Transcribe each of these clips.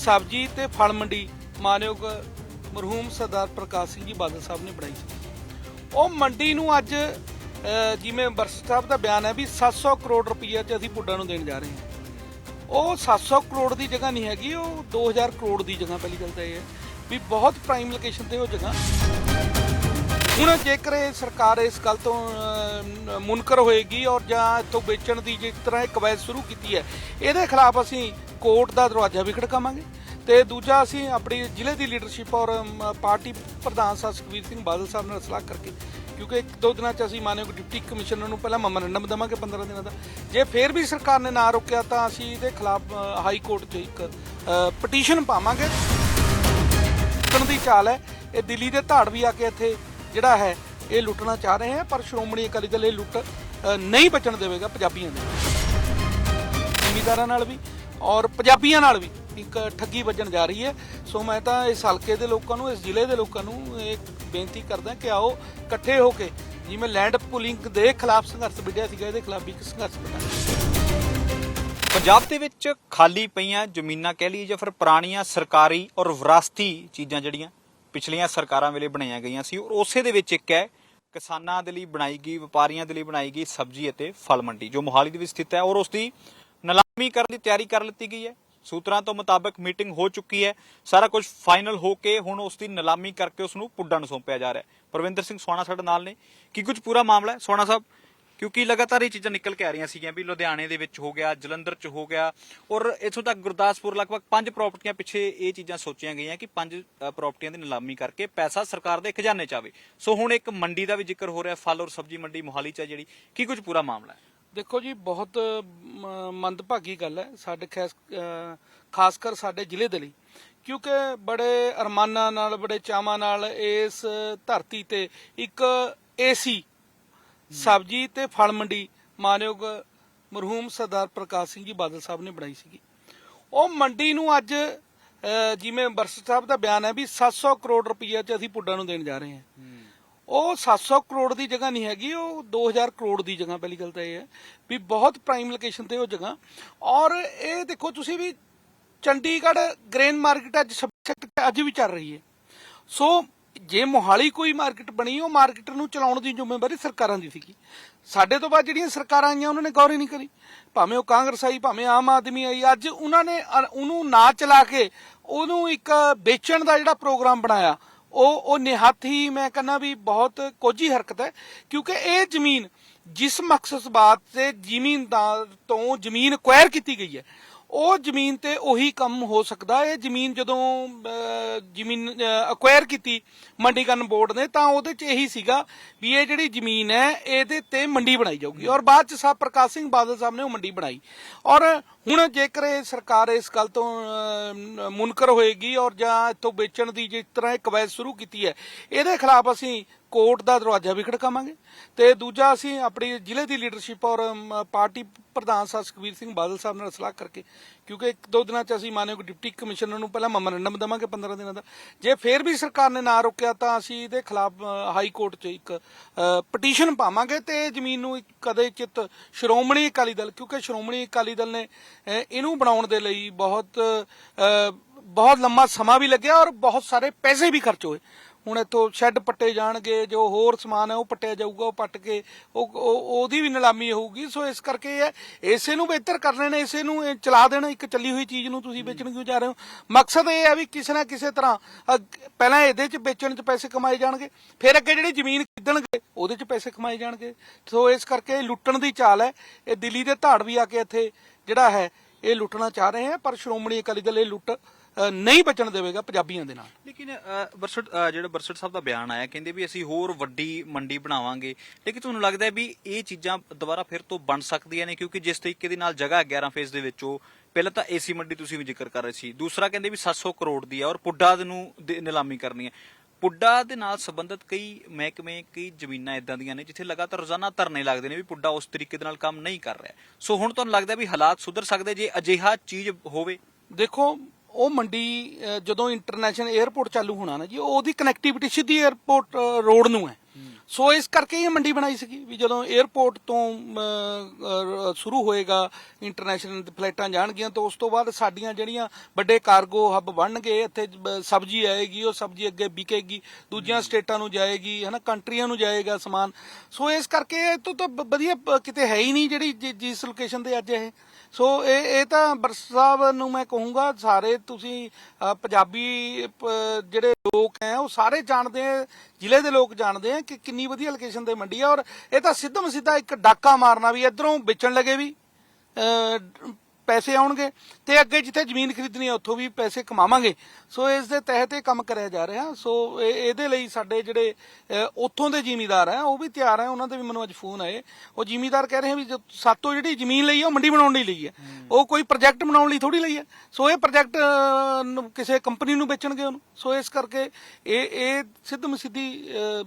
ਸਬਜ਼ੀ ਤੇ ਫਲ ਮੰਡੀ ਮਾਨਯੋਗ ਮਰਹੂਮ ਸਰਦਾਰ ਪ੍ਰਕਾਸ਼ ਸਿੰਘ ਜੀ ਬਾਦਲ ਸਾਹਿਬ ਨੇ ਬਣਾਈ ਸੀ। ਉਹ ਮੰਡੀ ਨੂੰ ਅੱਜ ਜਿਵੇਂ ਬਰਸ ਸਾਹਿਬ ਦਾ ਬਿਆਨ ਹੈ ਵੀ 700 ਕਰੋੜ ਰੁਪਈਆ ਚ ਅਸੀਂ ਪੁੱਡਾਂ ਨੂੰ ਦੇਣ ਜਾ ਰਹੇ ਹਾਂ। ਉਹ 700 ਕਰੋੜ ਦੀ ਜਗ੍ਹਾ ਨਹੀਂ ਹੈਗੀ, ਉਹ 2000 ਕਰੋੜ ਦੀ ਜਗ੍ਹਾ ਪਹਿਲੀ ਗੱਲ ਤਾਂ ਇਹ ਹੈ ਵੀ ਬਹੁਤ ਪ੍ਰਾਈਮ ਲੋਕੇਸ਼ਨ ਤੇ ਉਹ ਜਗ੍ਹਾ। ਹੁਣ ਜੇਕਰ ਇਹ ਸਰਕਾਰ ਇਸ ਗੱਲ ਤੋਂ ਮੁਨਕਰ ਹੋਏਗੀ ਔਰ ਜਾਂ ਇੱਥੋਂ ਵੇਚਣ ਦੀ ਜਿਸ ਤਰ੍ਹਾਂ ਇਹ ਕਵਾਇਦ ਸ਼ੁਰੂ ਕੀਤੀ ਹੈ, ਇਹਦੇ ਖਿਲਾਫ ਅਸੀਂ ਕੋਰਟ ਦਾ ਦਰਵਾਜ਼ਾ ਵੀ ਖੜਕਾਵਾਂਗੇ। ਤੇ ਦੂਜਾ ਅਸੀਂ ਆਪਣੀ ਜ਼ਿਲ੍ਹੇ ਦੀ ਲੀਡਰਸ਼ਿਪ ਔਰ ਪਾਰਟੀ ਪ੍ਰਧਾਨ ਸਾਹਿਬ ਸੁਖਬੀਰ ਸਿੰਘ ਬਾਦਲ ਸਾਹਿਬ ਨਾਲ ਸਲਾਹ ਕਰਕੇ, ਕਿਉਂਕਿ ਇੱਕ ਦੋ ਦਿਨਾਂ ਚ ਅਸੀਂ ਮਾਨਯੋਗ ਡਿਪਟੀ ਕਮਿਸ਼ਨਰ ਨੂੰ ਪਹਿਲਾਂ ਮੈਮੋਰੰਡਮ ਦੇਵਾਂਗੇ 15 ਦਿਨਾਂ ਦਾ। ਜੇ ਫੇਰ ਵੀ ਸਰਕਾਰ ਨੇ ਨਾ ਰੋਕਿਆ ਤਾਂ ਅਸੀਂ ਇਹਦੇ ਖਿਲਾਫ ਹਾਈ ਕੋਰਟ 'ਚ ਇੱਕ ਪਟੀਸ਼ਨ ਪਾਵਾਂਗੇ। ਲੁੱਟਣ ਦੀ ਚਾਲ ਹੈ। ਇਹ ਦਿੱਲੀ ਦੇ ਧਾੜ ਵੀ ਆ ਕੇ ਇੱਥੇ ਜਿਹੜਾ ਹੈ, ਇਹ ਲੁੱਟਣਾ ਚਾਹ ਰਹੇ ਹੈ, ਪਰ ਸ਼੍ਰੋਮਣੀ ਅਕਾਲੀ ਦਲ ਇਹ ਲੁੱਟ ਨਹੀਂ ਬਚਣ ਦੇਵੇਗਾ ਪੰਜਾਬੀਆਂ ਦੇ। ਜ਼ਿਮੀਦਾਰਾਂ ਨਾਲ ਵੀ ਔਰ ਪੰਜਾਬੀਆਂ ਨਾਲ ਵੀ ਇੱਕ ਠੱਗੀ ਵੱਜਣ ਜਾ ਰਹੀ ਹੈ। ਸੋ ਮੈਂ ਤਾਂ ਇਸ ਹਲਕੇ ਦੇ ਲੋਕਾਂ ਨੂੰ, ਇਸ ਜ਼ਿਲ੍ਹੇ ਦੇ ਲੋਕਾਂ ਨੂੰ ਇਹ ਬੇਨਤੀ ਕਰਦਾ ਕਿ ਆਓ ਇਕੱਠੇ ਹੋ ਕੇ ਜਿਵੇਂ ਲੈਂਡ ਪੁਲਿੰਗ ਦੇ ਖਿਲਾਫ ਸੰਘਰਸ਼ ਵਿੱਢਿਆ ਸੀਗਾ, ਇਹਦੇ ਖਿਲਾਫ ਵੀ ਇੱਕ ਸੰਘਰਸ਼ ਵਿੱਢਾਂਗੇ। ਪੰਜਾਬ ਦੇ ਵਿੱਚ ਖਾਲੀ ਪਈਆਂ ਜ਼ਮੀਨਾਂ ਕਹਿ ਲਈ ਜਾਂ ਫਿਰ ਪੁਰਾਣੀਆਂ ਸਰਕਾਰੀ ਔਰ ਵਿਰਾਸਤੀ ਚੀਜ਼ਾਂ ਜਿਹੜੀਆਂ ਪਿਛਲੀਆਂ ਸਰਕਾਰਾਂ ਵੇਲੇ ਬਣਾਈਆਂ ਗਈਆਂ ਸੀ, ਔਰ ਉਸੇ ਦੇ ਵਿੱਚ ਇੱਕ ਹੈ, ਕਿਸਾਨਾਂ ਦੇ ਲਈ ਬਣਾਈ ਗਈ, ਵਪਾਰੀਆਂ ਦੇ ਲਈ ਬਣਾਈ ਗਈ ਸਬਜ਼ੀ ਅਤੇ ਫਲ ਮੰਡੀ, ਜੋ ਮੋਹਾਲੀ ਦੇ ਵਿੱਚ ਸਥਿਤ ਹੈ ਔਰ ਉਸ ਦੀ ਨਿਲਾਮੀ ਕਰਨ ਦੀ ਤਿਆਰੀ ਕਰ ਲਿੱਤੀ ਗਈ ਹੈ। ਸੂਤਰਾਂ ਤੋਂ ਮੁਤਾਬਕ ਮੀਟਿੰਗ ਹੋ ਚੁੱਕੀ ਹੈ। ਸਾਰਾ ਕੁਝ ਫਾਈਨਲ ਹੋ ਕੇ ਹੁਣ ਉਸ ਦੀ ਨਿਲਾਮੀ ਕਰਕੇ ਉਸ ਨੂੰ ਪੁੱਡਾਂ ਸੌਂਪਿਆ ਜਾ ਰਿਹਾ ਹੈ। ਪ੍ਰਵਿੰਦਰ ਸਿੰਘ ਸੋਣਾ ਸਾਡੇ ਨਾਲ ਨੇ। ਕੀ ਕੁਝ ਪੂਰਾ ਮਾਮਲਾ ਹੈ? ਸੋਣਾ ਸਾਹਿਬ ਕਿਉਂਕਿ ਲਗਾਤਾਰ ਇਹ ਚੀਜ਼ਾਂ ਨਿਕਲ ਕੇ ਆ ਰਹੀਆਂ ਸੀਗੀਆਂ ਵੀ ਲੁਧਿਆਣੇ ਦੇ ਵਿੱਚ ਹੋ ਗਿਆ ਜਲੰਧਰ 'ਚ ਹੋ ਗਿਆ ਔਰ ਇੱਥੋਂ ਤੱਕ ਗੁਰਦਾਸਪੁਰ ਲਗਭਗ ਪੰਜ ਪ੍ਰਾਪਰਟੀਆਂ ਪਿੱਛੇ ਇਹ ਚੀਜ਼ਾਂ ਸੋਚੀਆਂ ਗਈਆਂ ਕਿ ਪੰਜ ਅ, ਪ੍ਰਾਪਰਟੀਆਂ ਦੀ ਨਿਲਾਮੀ ਕਰਕੇ ਪੈਸਾ ਸਰਕਾਰ ਦੇ ਖਜ਼ਾਨੇ 'ਚ ਆਵੇ। ਸੋ ਹੁਣ ਇੱਕ ਮੰਡੀ ਦਾ ਵੀ ਜ਼ਿਕਰ ਹੋ ਰਿਹਾ ਫਲ ਔਰ ਸਬਜ਼ੀ ਮੰਡੀ ਮੋਹਾਲੀ 'ਚ ਹੈ ਜਿਹੜੀ। ਕੀ ਕੁਝ ਪੂਰਾ ਮਾਮਲਾ ਹੈ? ਦੇਖੋ ਜੀ, ਬਹੁਤ ਮੰਦਭਾਗੀ ਗੱਲ ਹੈ ਸਾਡੇ ਖਾਸ ਖਾਸ ਕਰ ਸਾਡੇ ਜ਼ਿਲ੍ਹੇ ਦੇ ਲਈ। ਕਿਉਂਕਿ ਬੜੇ ਅਰਮਾਨਾਂ ਨਾਲ, ਬੜੇ ਚਾਵਾਂ ਨਾਲ ਇਸ ਧਰਤੀ ਤੇ ਇੱਕ ਏਸੀ ਸਬਜ਼ੀ ਤੇ ਫਲ ਮੰਡੀ ਮਾਨਯੋਗ ਮਰਹੂਮ ਸਰਦਾਰ ਪ੍ਰਕਾਸ਼ ਸਿੰਘ ਜੀ ਬਾਦਲ ਸਾਹਿਬ ਨੇ ਬਣਾਈ ਸੀਗੀ। ਉਹ ਮੰਡੀ ਨੂੰ ਅੱਜ ਜਿਵੇਂ ਬਰਸ ਸਾਹਿਬ ਦਾ ਬਿਆਨ ਹੈ ਵੀ 700 ਕਰੋੜ ਰੁਪਈਆ ਚ ਅਸੀਂ ਪੁੱਡਾਂ ਨੂੰ ਦੇਣ ਜਾ ਰਹੇ ਹਾਂ। ਉਹ 700 ਕਰੋੜ ਦੀ ਜਗ੍ਹਾ ਨਹੀਂ ਹੈਗੀ, ਉਹ 2000 ਕਰੋੜ ਦੀ ਜਗ੍ਹਾ ਪਹਿਲੀ ਗੱਲ ਤਾਂ ਇਹ ਹੈ ਵੀ ਬਹੁਤ ਪ੍ਰਾਈਮ ਲੋਕੇਸ਼ਨ ਤੇ ਉਹ ਜਗ੍ਹਾ। ਔਰ ਇਹ ਦੇਖੋ ਤੁਸੀਂ ਵੀ ਚੰਡੀਗੜ੍ਹ ਗ੍ਰੇਨ ਮਾਰਕੀਟ ਅੱਜ ਅੱਜ ਵੀ ਚੱਲ ਰਹੀ ਹੈ। ਸੋ ਜੇ ਮੋਹਾਲੀ ਕੋਈ ਮਾਰਕੀਟ ਬਣੀ, ਉਹ ਮਾਰਕੀਟ ਨੂੰ ਚਲਾਉਣ ਦੀ ਜ਼ਿੰਮੇਵਾਰੀ ਸਰਕਾਰਾਂ ਦੀ ਸੀਗੀ। ਸਾਡੇ ਤੋਂ ਬਾਅਦ ਜਿਹੜੀਆਂ ਸਰਕਾਰਾਂ ਆਈਆਂ, ਉਹਨਾਂ ਨੇ ਗੌਰ ਹੀ ਨਹੀਂ ਕਰੀ। ਭਾਵੇਂ ਉਹ ਕਾਂਗਰਸ ਆਈ, ਭਾਵੇਂ ਆਮ ਆਦਮੀ ਆਈ, ਅੱਜ ਉਹਨਾਂ ਨੇ ਉਹਨੂੰ ਨਾ ਚਲਾ ਕੇ ਉਹਨੂੰ ਇੱਕ ਵੇਚਣ ਦਾ ਜਿਹੜਾ ਪ੍ਰੋਗਰਾਮ ਬਣਾਇਆ ਉਹ ਉਹ ਨਿਹੱਥ ਹੀ ਮੈਂ ਕਹਿੰਦਾ ਵੀ ਬਹੁਤ ਕੋਝੀ ਹਰਕਤ ਹੈ, ਕਿਉਂਕਿ ਇਹ ਜ਼ਮੀਨ ਜਿਸ ਮਕਸਦ ਬਾਤ ਤੇ ਜ਼ਿਮੀਨਦਾਰ ਤੋਂ ਜ਼ਮੀਨ ਅਕਵਾਇਰ ਕੀਤੀ ਗਈ ਹੈ ਉਹ ਜ਼ਮੀਨ ਤੇ ਉਹੀ ਕੰਮ ਹੋ ਸਕਦਾ। ਇਹ ਜ਼ਮੀਨ ਜਦੋਂ ਜ਼ਮੀਨ ਅਕਵਾਇਰ ਕੀਤੀ ਮੰਡੀਕਰਨ ਬੋਰਡ ਨੇ, ਤਾਂ ਉਹਦੇ ਚ ਇਹੀ ਸੀਗਾ ਵੀ ਇਹ ਜਿਹੜੀ ਜ਼ਮੀਨ ਹੈ, ਇਹਦੇ ਤੇ ਮੰਡੀ ਬਣਾਈ ਜਾਊਗੀ। ਔਰ ਬਾਅਦ ਚ ਸਾਹਿਬ ਪ੍ਰਕਾਸ਼ ਸਿੰਘ ਬਾਦਲ ਸਾਹਿਬ ਨੇ ਉਹ ਮੰਡੀ ਬਣਾਈ। ਔਰ ਹੁਣ ਜੇਕਰ ਇਹ ਸਰਕਾਰ ਇਸ ਗੱਲ ਤੋਂ ਮੁਨਕਰ ਹੋਏਗੀ ਔਰ ਜਾਂ ਇੱਥੋਂ ਵੇਚਣ ਦੀ ਜਿਸ ਤਰ੍ਹਾਂ ਇਹ ਕਵਾਇਦ ਸ਼ੁਰੂ ਕੀਤੀ ਹੈ, ਇਹਦੇ ਖਿਲਾਫ ਅਸੀਂ ਕੋਰਟ ਦਾ ਦਰਵਾਜ਼ਾ ਵੀ ਖੜਕਾਵਾਂਗੇ। ਤੇ ਦੂਜਾ ਅਸੀਂ ਆਪਣੀ ਜ਼ਿਲ੍ਹੇ ਦੀ ਲੀਡਰਸ਼ਿਪ ਔਰ ਪਾਰਟੀ ਪ੍ਰਧਾਨ ਸਾਹਿਬ ਸੁਖਬੀਰ ਸਿੰਘ ਬਾਦਲ ਸਾਹਿਬ ਨਾਲ ਸਲਾਹ ਕਰਕੇ, ਕਿਉਂਕਿ ਇੱਕ ਦੋ ਦਿਨਾਂ ਚ ਅਸੀਂ ਮਾਨਯੋਗ ਡਿਪਟੀ ਕਮਿਸ਼ਨਰ ਨੂੰ ਪਹਿਲਾਂ ਮੈਮੋਰੰਡਮ ਦੇਵਾਂਗੇ 15 ਦਿਨਾਂ ਦਾ। ਜੇ ਫੇਰ ਵੀ ਸਰਕਾਰ ਨੇ ਨਾ ਰੋਕਿਆ ਤਾਂ ਅਸੀਂ ਇਹਦੇ ਖਿਲਾਫ ਹਾਈ ਕੋਰਟ 'ਚ ਇੱਕ ਪਟੀਸ਼ਨ ਪਾਵਾਂਗੇ ਤੇ ਇਹ ਜ਼ਮੀਨ ਨੂੰ ਕਦੇ ਚਿਤ ਸ਼੍ਰੋਮਣੀ ਅਕਾਲੀ ਦਲ, ਕਿਉਂਕਿ ਸ਼੍ਰੋਮਣੀ ਅਕਾਲੀ ਦਲ ਨੇ ਇਹਨੂੰ ਬਣਾਉਣ ਦੇ ਲਈ ਬਹੁਤ ਬਹੁਤ ਲੰਮਾ ਸਮਾਂ ਵੀ ਲੱਗਿਆ ਔਰ ਬਹੁਤ ਸਾਰੇ ਪੈਸੇ ਵੀ ਖਰਚ ਹੋਏ। ਹੁਣ ਇੱਥੋਂ ਸ਼ੈੱਡ ਪੱਟੇ ਜਾਣਗੇ, ਜੋ ਹੋਰ ਸਮਾਨ ਹੈ ਉਹ ਪੱਟਿਆ ਜਾਊਗਾ, ਉਹ ਪੱਟ ਕੇ ਉਹ ਉਹ- ਉਹਦੀ ਵੀ ਨਿਲਾਮੀ ਹੋਊਗੀ। ਸੋ ਇਸ ਕਰਕੇ ਇਹ ਹੈ ਇਸੇ ਨੂੰ ਬਿਹਤਰ ਕਰ ਰਹੇ ਨੇ, ਇਸੇ ਨੂੰ ਇਹ ਚਲਾ ਦੇਣਾ, ਇੱਕ ਚੱਲੀ ਹੋਈ ਚੀਜ਼ ਨੂੰ ਤੁਸੀਂ ਵੇਚਣ ਕਿਉਂ ਜਾ ਰਹੇ ਹੋ? ਮਕਸਦ ਇਹ ਹੈ ਵੀ ਕਿਸੇ ਨਾ ਕਿਸੇ ਤਰ੍ਹਾਂ ਪਹਿਲਾਂ ਇਹਦੇ 'ਚ ਵੇਚਣ 'ਚ ਪੈਸੇ ਕਮਾਏ ਜਾਣਗੇ, ਫਿਰ ਅੱਗੇ ਜਿਹੜੀ ਜ਼ਮੀਨ ਖਰੀਦਣਗੇ, ਉਹਦੇ 'ਚ ਪੈਸੇ ਕਮਾਏ ਜਾਣਗੇ। ਸੋ ਇਸ ਕਰਕੇ ਇਹ ਲੁੱਟਣ ਦੀ ਚਾਲ ਹੈ। ਇਹ ਦਿੱਲੀ ਦੇ ਧਾੜ ਵੀ ਆ ਕੇ ਇੱਥੇ ਜਿਹੜਾ ਹੈ ਇਹ ਲੁੱਟਣਾ ਚਾਹ ਰਹੇ ਹੈ, ਪਰ ਸ਼੍ਰੋਮਣੀ ਅਕਾਲੀ ਦਲ ਇਹ ਲੁੱਟ ਨਹੀਂ ਬਚਣ ਦੇਵੇਗਾ ਪੰਜਾਬੀਆਂ ਦੇ ਨਾਲ। ਲੇਕਿਨ ਬਰਸਟ ਜਿਹੜਾ ਬਰਸਟ ਸਾਹਿਬ ਦਾ ਬਿਆਨ ਆਇਆ, ਕਹਿੰਦੇ ਵੀ ਅਸੀਂ ਹੋਰ ਵੱਡੀ ਮੰਡੀ ਬਣਾਵਾਂਗੇ। ਲੇਕਿਨ ਤੁਹਾਨੂੰ ਲੱਗਦਾ ਹੈ ਵੀ ਇਹ ਚੀਜ਼ਾਂ ਦੁਬਾਰਾ ਫਿਰ ਤੋਂ ਬਣ ਸਕਦੀਆਂ ਨੇ, ਕਿਉਂਕਿ ਜਿਸ ਤਰੀਕੇ ਦੇ ਨਾਲ ਜਗ੍ਹਾ 11 ਫੇਸ ਦੇ ਵਿੱਚ ਪਹਿਲਾਂ ਤਾਂ ਏਸੀ ਮੰਡੀ ਤੁਸੀਂ ਵੀ ਜ਼ਿਕਰ ਕਰ ਰਹੇ ਸੀ। ਦੂਸਰਾ ਕਹਿੰਦੇ ਵੀ 700 ਕਰੋੜ ਦੀ ਹੈ ਔਰ ਪੁੱਡਾ ਨੂੰ ਨਿਲਾਮੀ ਕਰਨੀ ਹੈ। ਪੁੱਡਾ ਦੇ ਨਾਲ ਸੰਬੰਧਿਤ ਕਈ ਮਹਿਕਮੇ, ਕਈ ਜ਼ਮੀਨਾਂ ਇਦਾਂ ਦੀਆਂ ਨੇ ਜਿੱਥੇ ਲਗਾਤਾਰ ਰੋਜ਼ਾਨਾ ਧਰਨੇ ਲੱਗਦੇ ਨੇ ਵੀ ਪੁੱਡਾ ਉਸ ਤਰੀਕੇ ਦੇ ਨਾਲ ਕੰਮ ਨਹੀਂ ਕਰ ਰਿਹਾ। ਸੋ ਹੁਣ ਤੁਹਾਨੂੰ ਲੱਗਦਾ ਵੀ ਹਾਲਾਤ ਸੁਧਰ ਸਕਦੇ ਜੇ ਅਜਿਹਾ ਚੀਜ਼ ਹੋਵੇ? ਦੇਖੋ, ਉਹ ਮੰਡੀ ਜਦੋਂ ਇੰਟਰਨੈਸ਼ਨਲ 에ਅਰਪੋਰਟ ਚਾਲੂ ਹੋਣਾ ਨਾ ਜੀ ਉਹਦੀ ਕਨੈਕਟੀਵਿਟੀ ਸਿੱਧੀ 에ਅਰਪੋਰਟ ਰੋਡ ਨੂੰ ਹੈ। ਸੋ ਇਸ ਕਰਕੇ ਇਹ ਮੰਡੀ ਬਣਾਈ ਸੀਗੀ ਵੀ ਜਦੋਂ 에ਅਰਪੋਰਟ ਤੋਂ ਅਮ, ਅਹ, ਸ਼ੁਰੂ ਹੋਏਗਾ ਇੰਟਰਨੈਸ਼ਨਲ ਫਲਾਈਟਾਂ ਜਾਣਗੀਆਂ ਤਾਂ ਉਸ ਤੋਂ ਬਾਅਦ ਸਾਡੀਆਂ ਜਿਹੜੀਆਂ ਵੱਡੇ ਕਾਰਗੋ ਹੱਬ ਬਣਨਗੇ ਇੱਥੇ ਸਬਜ਼ੀ ਆਏਗੀ ਉਹ ਸਬਜ਼ੀ ਅੱਗੇ ਵਿਕੇਗੀ ਦੂਜੀਆਂ ਸਟੇਟਾਂ ਨੂੰ ਜਾਏਗੀ ਹਨਾ ਕੰਟਰੀਆਂ ਨੂੰ ਜਾਏਗਾ ਸਮਾਨ। ਸੋ ਇਸ ਕਰਕੇ ਇਹ ਤੋਂ ਤਾਂ ਵਧੀਆ ਕਿਤੇ ਹੈ ਹੀ ਨਹੀਂ ਜਿਹੜੀ ਜਿਸ ਲੋਕੇਸ਼ਨ ਤੇ ਅੱਜ ਇਹ ਸੋ ਇਹ ਇਹ ਤਾਂ ਬਰਸ ਸਾਹਿਬ ਨੂੰ ਮੈਂ ਕਹੂੰਗਾ, ਸਾਰੇ ਤੁਸੀਂ ਪੰਜਾਬੀ ਜਿਹੜੇ ਲੋਕ ਹੈ, ਉਹ ਸਾਰੇ ਜਾਣਦੇ ਆ ਜ਼ਿਲ੍ਹੇ ਦੇ ਲੋਕ ਜਾਣਦੇ ਆ ਕਿ ਕਿੰਨੀ ਵਧੀਆ ਲੋਕੇਸ਼ਨ ਤੇ ਮੰਡੀ ਆ। ਔਰ ਇਹ ਤਾਂ ਸਿੱਧਮ ਸਿੱਧਾ ਇੱਕ ਡਾਕਾ ਮਾਰਨਾ ਵੀ ਇਧਰੋਂ ਵੇਚਣ ਲੱਗੇ ਵੀ। ਪੈਸੇ ਆਉਣਗੇ ਤੇ ਅੱਗੇ ਜਿੱਥੇ ਜ਼ਮੀਨ ਖਰੀਦਣੀ ਹੈ ਉੱਥੋਂ ਵੀ ਪੈਸੇ ਕਮਾਵਾਂਗੇ। ਸੋ ਇਸ ਦੇ ਤਹਿਤ ਇਹ ਕੰਮ ਕਰਿਆ ਜਾ ਰਿਹਾ। ਸੋ ਇਹ- ਇਹਦੇ ਲਈ ਸਾਡੇ ਜਿਹੜੇ ਉੱਥੋਂ ਦੇ ਜ਼ਿਮੀਦਾਰ ਆ ਉਹ ਵੀ ਤਿਆਰ ਆ। ਉਹਨਾਂ ਦੇ ਵੀ ਮੈਨੂੰ ਅੱਜ ਫੋਨ ਆਏ। ਉਹ ਜ਼ਿਮੀਦਾਰ ਕਹਿ ਰਹੇ ਵੀ ਸਾਤੋਂ ਜਿਹੜੀ ਜ਼ਮੀਨ ਲਈ ਉਹ ਮੰਡੀ ਬਣਾਉਣ ਲਈ ਲਈ ਹੈ। ਉਹ ਕੋਈ ਪ੍ਰੋਜੈਕਟ ਬਣਾਉਣ ਲਈ ਥੋੜੀ ਲਈ ਹੈ ਸੋ ਇਹ ਪ੍ਰੋਜੈਕਟ ਕਿਸੇ ਕੰਪਨੀ ਨੂੰ ਵੇਚਣਗੇ ਉਹਨੂੰ। ਸੋ ਇਸ ਕਰਕੇ ਇਹ ਇਹ ਸਿੱਧਮ ਸਿੱਧੀ ਅ,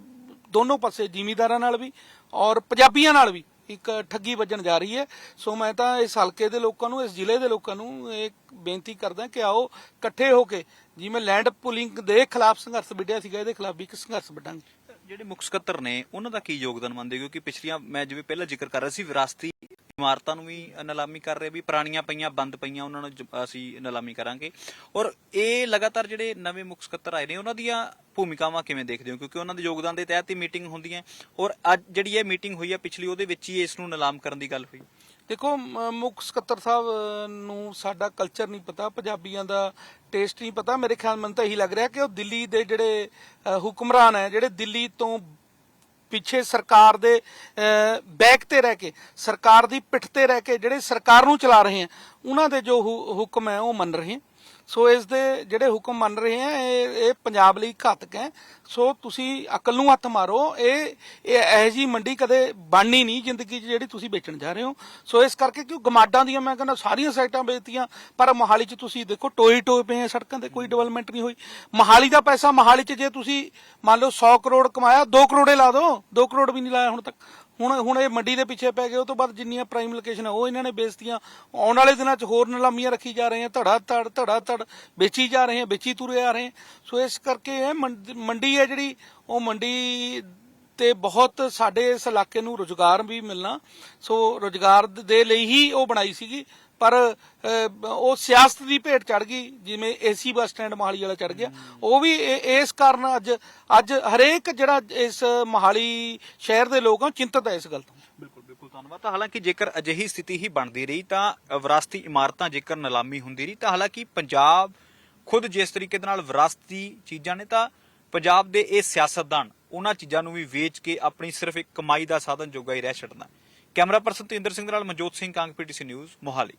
ਦੋਨੋਂ ਪਾਸੇ ਜ਼ਿਮੀਦਾਰਾਂ ਨਾਲ ਵੀ ਔਰ ਪੰਜਾਬੀਆਂ ਨਾਲ ਵੀ ਇੱਕ ਠੱਗੀ ਵੱਜਣ ਜਾ ਰਹੀ ਹੈ। ਸੋ ਮੈਂ ਤਾਂ ਇਸ ਹਲਕੇ ਦੇ ਲੋਕਾਂ ਨੂੰ, ਇਸ ਜ਼ਿਲ੍ਹੇ ਦੇ ਲੋਕਾਂ ਨੂੰ ਇਹ ਬੇਨਤੀ ਕਰਦਾ ਕਿ ਆਓ ਇਕੱਠੇ ਹੋ ਕੇ, ਜਿਵੇਂ ਲੈਂਡ ਪੁਲਿੰਗ ਦੇ ਖਿਲਾਫ ਸੰਘਰਸ਼ ਵਿੱਢਿਆ ਸੀਗਾ, ਇਹਦੇ ਖਿਲਾਫ ਵੀ ਇੱਕ ਸੰਘਰਸ਼ ਵੱਢਾਂਗੇ। ਜਿਹੜੇ ਮੁੱਖ ਸਕੱਤਰ ਨੇ, ਉਹਨਾਂ ਦਾ ਕੀ ਯੋਗਦਾਨ ਮੰਨਦੇ ਹੋ? ਕਿਉਂਕਿ ਪਿਛਲੀਆਂ, ਮੈਂ ਜਿਵੇਂ ਪਹਿਲਾਂ ਜ਼ਿਕਰ ਕਰ ਰਿਹਾ ਸੀ, ਵਿਰਾਸਤੀ ਇਮਾਰਤਾਂ ਨੂੰ ਵੀ ਨਿਲਾਮੀ ਕਰ ਰਹੇ ਵੀ ਪੁਰਾਣੀਆਂ ਪਈਆਂ ਬੰਦ ਪਈਆਂ ਉਹਨਾਂ ਨੂੰ ਜ- ਅਸੀਂ ਨਿਲਾਮੀ ਕਰਾਂਗੇ। ਔਰ ਇਹ ਲਗਾਤਾਰ ਜਿਹੜੇ ਨਵੇਂ ਮੁੱਖ ਸਕੱਤਰ ਆਏ ਨੇ ਉਹਨਾਂ ਦੀਆਂ ਭੂਮਿਕਾਵਾਂ ਕਿਵੇਂ ਦੇਖਦੇ ਹੋ? ਕਿਉਂਕਿ ਉਹਨਾਂ ਦੇ ਯੋਗਦਾਨ ਦੇ ਤਹਿਤ ਹੀ ਮੀਟਿੰਗ ਹੁੰਦੀ ਹੈ। ਔਰ ਅੱਜ ਜਿਹੜੀ ਇਹ ਮੀਟਿੰਗ ਹੋਈ ਹੈ ਪਿਛਲੀ ਉਹਦੇ ਵਿੱਚ ਹੀ ਇਸ ਨੂੰ ਨਿਲਾਮ ਕਰਨ ਦੀ ਗੱਲ ਹੋਈ। ਦੇਖੋ ਮ- ਮੁੱਖ ਸਕੱਤਰ ਸਾਹਿਬ ਅ, ਨੂੰ ਸਾਡਾ ਕਲਚਰ ਨਹੀਂ ਪਤਾ ਪੰਜਾਬੀਆਂ ਦਾ ਟੇਸਟ ਨਹੀਂ ਪਤਾ। ਮੇਰੇ ਖਿਆਲ ਮੈਨੂੰ ਤਾਂ ਇਹੀ ਲੱਗ ਰਿਹਾ ਕਿ ਉਹ ਦਿੱਲੀ ਦੇ ਜਿਹੜੇ ਅ, ਹੁਕਮਰਾਨ ਹੈ ਜਿਹੜੇ ਦਿੱਲੀ ਤੋਂ ਪਿੱਛੇ ਸਰਕਾਰ ਦੇ ਬੈਕ ਤੇ ਰਹਿ ਕੇ, ਸਰਕਾਰ ਦੀ ਪਿੱਠ ਤੇ ਰਹਿ ਕੇ ਜਿਹੜੇ ਸਰਕਾਰ ਨੂੰ ਚਲਾ ਰਹੇ ਹੈ ਉਹਨਾਂ ਦੇ ਜੋ ਹੁ- ਹੁਕਮ ਹੈ ਉਹ ਮੰਨ ਰਹੇ ਹੈ ਸੋ ਇਸ ਦੇ ਜਿਹੜੇ ਹੁਕਮ ਮੰਨ ਰਹੇ ਹੈ ਇਹ ਇਹ ਪੰਜਾਬ ਲਈ ਘਾਤਕ ਹੈ। ਸੋ ਤੁਸੀਂ ਅਕਲ ਨੂੰ ਹੱਥ ਮਾਰੋ, ਇਹ ਇਹ ਇਹ ਜੀ ਮੰਡੀ ਕਦੇ ਬਣਨੀ ਨਹੀਂ ਜ਼ਿੰਦਗੀ 'ਚ ਜਿਹੜੀ ਤੁਸੀਂ ਵੇਚਣ ਜਾ ਰਹੇ ਹੋ। ਸੋ ਇਸ ਕਰਕੇ ਕਿਉਂ ਗਮਾਡਾਂ ਦੀਆਂ, ਮੈਂ ਕਹਿੰਦਾ ਸਾਰੀਆਂ ਸਾਈਟਾਂ ਵੇਚਤੀਆਂ, ਪਰ ਮੋਹਾਲੀ 'ਚ ਤੁਸੀਂ ਦੇਖੋ ਟੋਏ ਟੋਏ ਪਏ ਆ ਸੜਕਾਂ ਤੇ, ਕੋਈ ਡਿਵੈਲਪਮੈਂਟ ਨਹੀਂ ਹੋਈ। ਮੋਹਾਲੀ ਦਾ ਪੈਸਾ ਮੋਹਾਲੀ 'ਚ ਜੇ ਤੁਸੀਂ ਮੰਨ ਲਓ 100 ਕਰੋੜ ਕਮਾਇਆ 2 ਕਰੋੜੇ ਲਾ ਦਿਓ 2 ਕਰੋੜ ਵੀ ਨਹੀਂ ਲਾਇਆ ਹੁਣ ਤੱਕ। ਹੁਣ ਹੁਣ ਇਹ ਮੰਡੀ ਦੇ ਪਿੱਛੇ ਪੈ ਗਏ, ਉਹ ਤੋਂ ਬਾਅਦ ਜਿੰਨੀਆਂ ਪ੍ਰਾਈਮ ਲੋਕੇਸ਼ਨ ਉਹ ਇਹਨਾਂ ਨੇ ਵੇਚਤੀਆਂ ਆਉਣ ਵਾਲੇ ਦਿਨਾਂ 'ਚ ਹੋਰ ਨਿਲਾਮੀਆਂ ਰੱਖੀ ਜਾ ਰਹੀਆਂ, ਧੜਾ ਧੜ ਧੜਾ ਧੜ, ਵੇਚੀ ਜਾ ਰਹੇ ਆ ਵੇਚੀ ਤੁਰੇ ਆ ਰਹੇ। ਸੋ ਇਸ ਕਰਕੇ ਇਹ ਮੰਡੀ ਹੈ ਜਿਹੜੀ, ਉਹ ਮੰਡੀ ਤੇ ਬਹੁਤ ਸਾਡੇ ਇਸ ਇਲਾਕੇ ਨੂੰ ਰੋਜ਼ਗਾਰ ਵੀ ਮਿਲਣਾ। ਸੋ ਰੋਜ਼ਗਾਰ ਦੇ ਲਈ ਹੀ ਉਹ ਬਣਾਈ ਸੀਗੀ। ਪਰ ਉਹ ਸਿਆਸਤ ਦੀ ਭੇਟ ਚੜ ਗਈ ਜਿਵੇਂ ਏਸੀ ਬੱਸ ਸਟੈਂਡ ਮੋਹਾਲੀ ਵਾਲਾ ਚੜ ਗਿਆ। ਉਹ ਵੀ ਇਸ ਕਾਰਨ ਅੱਜ ਅੱਜ ਹਰੇਕ ਜਿਹੜਾ ਇਸ ਮੋਹਾਲੀ ਸ਼ਹਿਰ ਦੇ ਲੋਕ ਆ ਚਿੰਤਤ ਹੈ ਇਸ ਗੱਲ ਤੋਂ। ਬਿਲਕੁਲ ਬਿਲਕੁਲ ਧੰਨਵਾਦ। ਤਾਂ ਹਾਲਾਂਕਿ ਜੇਕਰ ਅਜਿਹੀ ਸਥਿਤੀ ਹੀ ਬਣਦੀ ਰਹੀ ਤਾਂ ਵਿਰਾਸਤੀ ਇਮਾਰਤਾਂ ਜੇਕਰ ਨਿਲਾਮੀ ਹੁੰਦੀ ਰਹੀ ਤਾਂ ਹਾਲਾਂਕਿ ਪੰਜਾਬ ਖੁਦ ਜਿਸ ਤਰੀਕੇ ਦੇ ਨਾਲ ਵਿਰਾਸਤੀ ਚੀਜ਼ਾਂ ਨੇ ਤਾਂ ਪੰਜਾਬ ਦੇ ਇਹ ਸਿਆਸਤਦਾਨ ਉਹਨਾਂ ਚੀਜ਼ਾਂ ਨੂੰ ਵੀ ਵੇਚ ਕੇ ਆਪਣੀ ਸਿਰਫ ਇੱਕ ਕਮਾਈ ਦਾ ਸਾਧਨ ਜੋਗਾ ਹੀ ਰਹਿ ਛੱਡਣਾ ਕੈਮਰਾ ਪਰਸਨ ਤੇਂਦਰ ਸਿੰਘ ਦੇ ਨਾਲ ਮਨਜੋਤ ਸਿੰਘ ਕਾਂਗ ਪੀਟੀਸੀ ਨਿਊਜ਼ ਮੋਹਾਲੀ।